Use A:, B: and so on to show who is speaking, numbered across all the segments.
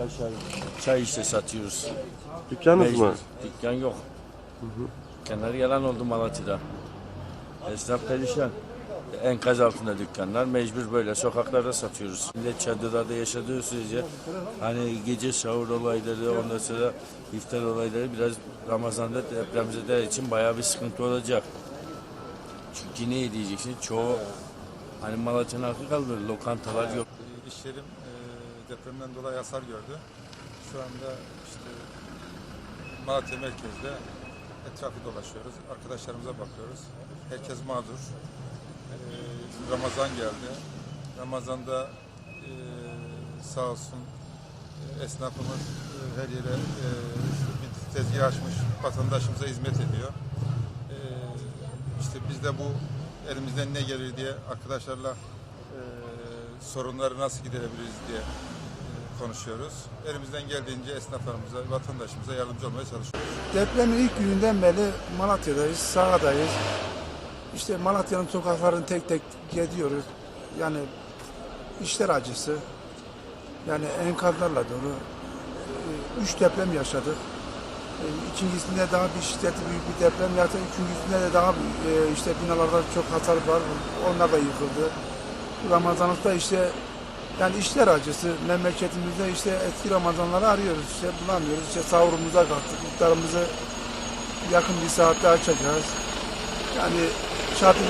A: kaşar, çay işte satıyoruz.
B: Dükkanınız mı?
A: Dükkan yok. Dükkanlar yalan oldu Malatya'da. Esnaf perişan. Enkaz altında dükkanlar. Mecbur böyle sokaklarda satıyoruz. Millet çadırlarda yaşadığı sürece hani gece sahur olayları ondan sonra iftar olayları biraz Ramazan'da depremzedeler için bayağı bir sıkıntı olacak. Çünkü ne diyeceksin? Çoğu hani Malatya'nın halkı kalmıyor. Lokantalar yok.
C: İş yerim depremden dolayı hasar gördü. Şu anda işte Malatya merkezde etrafı dolaşıyoruz. Arkadaşlarımıza bakıyoruz. Herkes mağdur. E, Ramazan geldi. Ramazan'da e, sağ olsun e, esnafımız e, her yere e, bir tezgah açmış vatandaşımıza hizmet ediyor. E, işte biz de bu elimizden ne gelir diye arkadaşlarla e, sorunları nasıl giderebiliriz diye konuşuyoruz. Elimizden geldiğince esnaflarımıza, vatandaşımıza yardımcı olmaya çalışıyoruz.
D: Depremin ilk gününden beri Malatya'dayız, sahadayız. İşte Malatya'nın sokaklarını tek tek geziyoruz. Yani işler acısı. Yani enkazlarla dolu. Ee, Üç deprem yaşadık. Ee, İkincisinde daha bir şiddetli büyük bir deprem yaşadık. Üçüncüsünde de daha e, işte binalarda çok hasar var. Onlar da yıkıldı. Ramazanlıkta işte yani işler acısı. Memleketimizde işte eski Ramazanları arıyoruz. işte bulamıyoruz. İşte sahurumuza kalktık. İftarımızı yakın bir saatte açacağız. Yani çadır,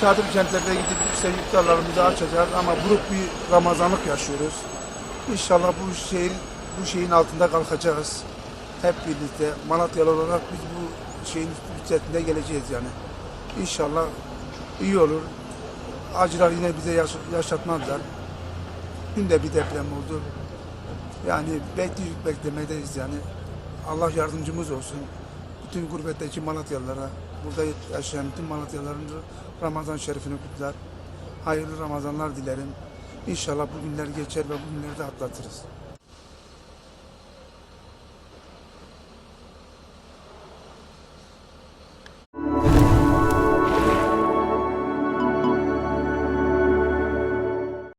D: çadır kentlerde gidip işte iftarlarımızı açacağız ama buruk bir Ramazanlık yaşıyoruz. İnşallah bu şehir, bu şeyin altında kalkacağız. Hep birlikte Malatyalı olarak biz bu şeyin üstesinde geleceğiz yani. İnşallah iyi olur. Acılar yine bize yaş- yaşatmazlar. Dün de bir deprem oldu. Yani bekliyoruz beklemedeyiz yani. Allah yardımcımız olsun. Bütün gurbetteki Malatyalılara, burada yaşayan bütün Malatyalıların Ramazan şerifini kutlar. Hayırlı Ramazanlar dilerim. İnşallah bu günler geçer ve bu günleri de atlatırız.